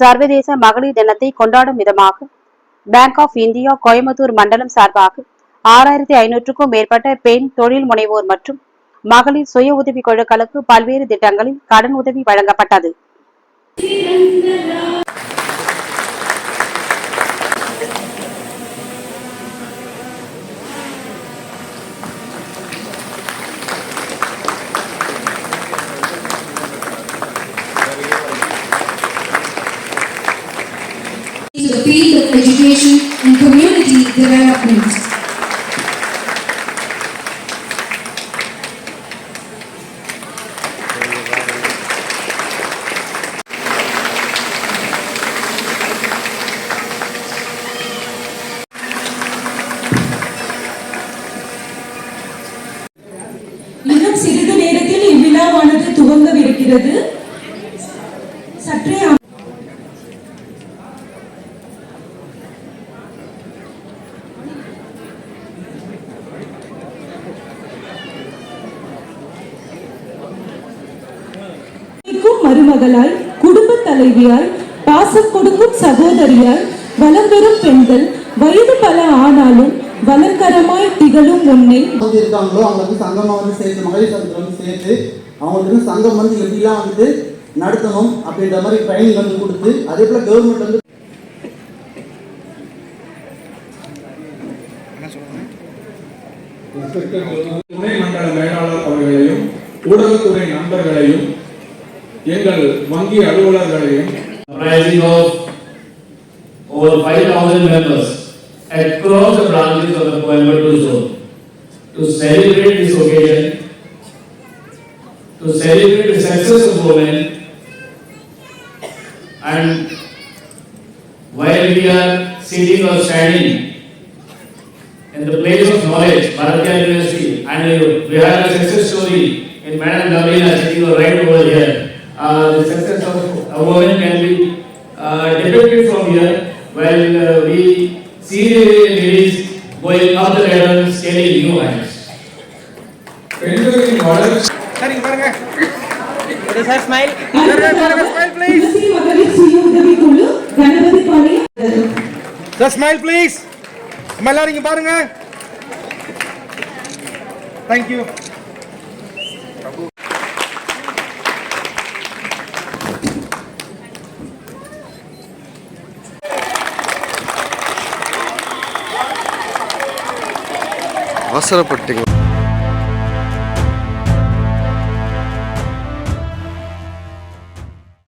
சர்வதேச மகளிர் தினத்தை கொண்டாடும் விதமாக பேங்க் ஆஃப் இந்தியா கோயம்புத்தூர் மண்டலம் சார்பாக ஆறாயிரத்தி ஐநூற்றுக்கும் மேற்பட்ட பெண் தொழில் முனைவோர் மற்றும் மகளிர் சுய உதவி குழுக்களுக்கு பல்வேறு திட்டங்களில் கடன் உதவி வழங்கப்பட்டது. To the field of education and community development. இன்னும் சிறிது நேரத்தில் இவ்விழாவானது துவங்கவிருக்கிறது மருமகளாய் குடும்ப தலைவியாய் பாசம் கொடுக்கும் சகோதரியாய் வளம் பெறும் பெண்கள் வயது பல ஆனாலும் வளர்க்கரமாய் திகழும் உன்னை வந்து இருக்காங்களோ அவங்க வந்து சங்கமாக வந்து சேர்த்து மகளிர் சங்கத்தில் வந்து சேர்த்து அவங்களுக்கு வந்து சங்கம் வந்து எப்படிலாம் வந்து நடத்தணும் அப்படின்ற மாதிரி ட்ரைனிங் வந்து கொடுத்து அதே போல் கவர்மெண்ட் வந்து துணை மண்டல மேலாளர் அவர்களையும் ஊடகத்துறை நண்பர்களையும் எங்கள் வங்கி அலுவலர்களையும் comprising of over 5,000 members across the branches of the Coimbatore zone to celebrate this occasion, to celebrate the success of women and while we are sitting or standing in the place of knowledge, Bharatiya University, and uh, we have a success story in Madam Lavina sitting right over here. Uh, the success of a woman can be uh, depicted from here while uh, we see the ladies going up the ladder, scaling new heights. பெண்களின் வளர்ச்சி sir smile please எல்லாரும் இங்க பாருங்க thank you அவசரப்பட்டீங்க